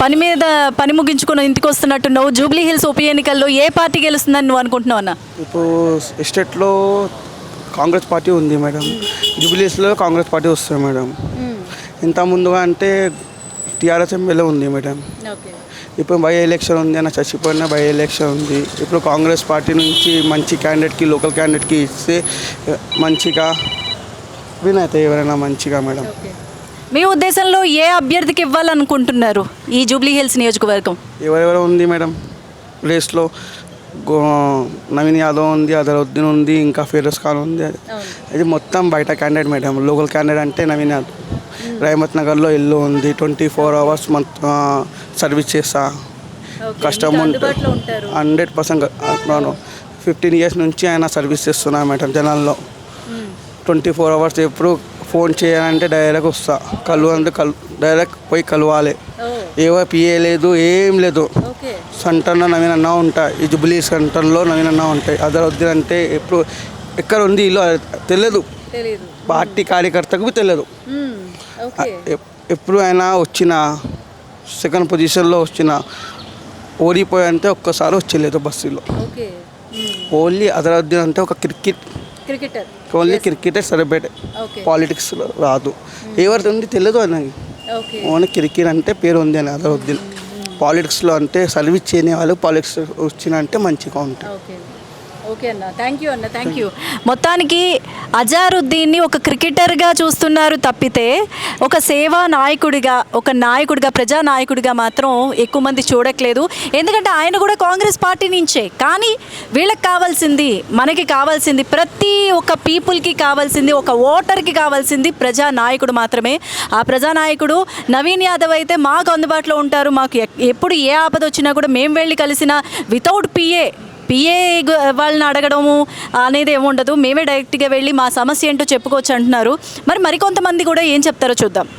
పని మీద పని ముగించుకుని ఇంటికి వస్తున్నట్టున్నావు జూబ్లీ హిల్స్ ఉప ఎన్నికల్లో ఏ పార్టీ గెలుస్తుందని నువ్వు అనుకుంటున్నావు అన్న? ఇప్పుడు ఎస్టేట్లో కాంగ్రెస్ పార్టీ ఉంది మేడం. జూబిలీస్లో కాంగ్రెస్ పార్టీ వస్తుంది మేడం. ఇంత ముందుగా అంటే టీఆర్ఎస్ ఎమ్మెల్యే ఉంది మేడం. ఇప్పుడు బై ఎలక్షన్ ఉంది అన్న చచ్చిపోయిన బై ఎలక్షన్ ఉంది. ఇప్పుడు కాంగ్రెస్ పార్టీ నుంచి మంచి క్యాండిడేట్కి లోకల్ క్యాండిడేట్కి ఇస్తే మంచిగా విన్ అవుతాయి ఎవరైనా మంచిగా మేడం. మీ ఉద్దేశంలో ఏ అభ్యర్థికి ఇవ్వాలనుకుంటున్నారు ఈ జూబ్లీ హిల్స్ నియోజకవర్గం? ఎవరెవరు ఉంది మేడం? రేస్లో నవీన్ యాదవ్ ఉంది అదరుద్దీన్ ఉంది ఇంకా ఫిరోజ్ ఖాన్ ఉంది. అది మొత్తం బయట క్యాండిడేట్ మేడం. లోకల్ క్యాండిడేట్ అంటే నవీన్ యాదవ్. రహమత్ నగర్లో ఇల్లు ఉంది. Twenty four hours month service చేస్తా. కష్టం ఉంటారు. హండ్రెడ్ పర్సెంట్ ఫిఫ్టీన్ ఇయర్స్ నుంచి ఆయన సర్వీస్ చేస్తున్నా మేడం జనాల్లో. ట్వంటీ ఫోర్ అవర్స్ ఎప్పుడు ఫోన్ చేయాలంటే డైరెక్ట్ వస్తా. కలువ అంటే కలు డైరెక్ట్ పోయి కలవాలి. ఏవో పిఏ లేదు ఏం లేదు. సెంటర్లో నవీన్ అన్న ఉంటాయి ఈ జుబ్లీ సెంటర్లో నవీన్ అన్న ఉంటాయి. అదర్ వద్దు అంటే ఎప్పుడు ఎక్కడ ఉంది ఇల్లు తెలియదు పార్టీ కార్యకర్తకు తెలియదు ఎప్పుడు అయినా వచ్చిన సెకండ్ పొజిషన్లో వచ్చిన ఓడిపోయి అంటే ఒక్కసారి వచ్చేలేదు బస్సులో. ఓన్లీ అదరద్దీన్ అంటే ఒక క్రికెట్. క్రికెటర్. ఓన్లీ క్రికెటే సెలబ్రేట్. ఓకే పాలిటిక్స్లో రాదు. ఎవరిది ఉంది తెలియదు అని ఓన్లీ క్రికెట్ అంటే పేరు ఉంది అని అదరద్దీన్ పాలిటిక్స్లో అంటే సర్వీస్ చేయని వాళ్ళు పాలిటిక్స్ వచ్చిన అంటే మంచిగా ఉంటుంది ఓకే ఓకే అన్న. థ్యాంక్ యూ అన్న. థ్యాంక్ యూ మొత్తానికి అజారుద్దీన్ని ఒక క్రికెటర్గా చూస్తున్నారు తప్పితే ఒక సేవా నాయకుడిగా ఒక నాయకుడిగా ప్రజా నాయకుడిగా మాత్రం ఎక్కువ మంది చూడట్లేదు. ఎందుకంటే ఆయన కూడా కాంగ్రెస్ పార్టీ నుంచే. కానీ వీళ్ళకి కావాల్సింది మనకి కావాల్సింది ప్రతి ఒక్క పీపుల్కి కావాల్సింది ఒక ఓటర్కి కావాల్సింది ప్రజా నాయకుడు మాత్రమే. ఆ ప్రజా నాయకుడు నవీన్ యాదవ్ అయితే మాకు అందుబాటులో ఉంటారు. మాకు ఎక్- ఎప్పుడు ఏ ఆపద వచ్చినా కూడా మేము వెళ్ళి కలిసిన వితౌట్ పిఏ పిఏ వాళ్ళని అడగడము అనేది ఏముండదు ఉండదు. మేమే డైరెక్ట్గా వెళ్ళి మా సమస్య ఏంటో చెప్పుకోవచ్చు అంటున్నారు. మరి మరికొంతమంది కూడా ఏం చెప్తారో చూద్దాం.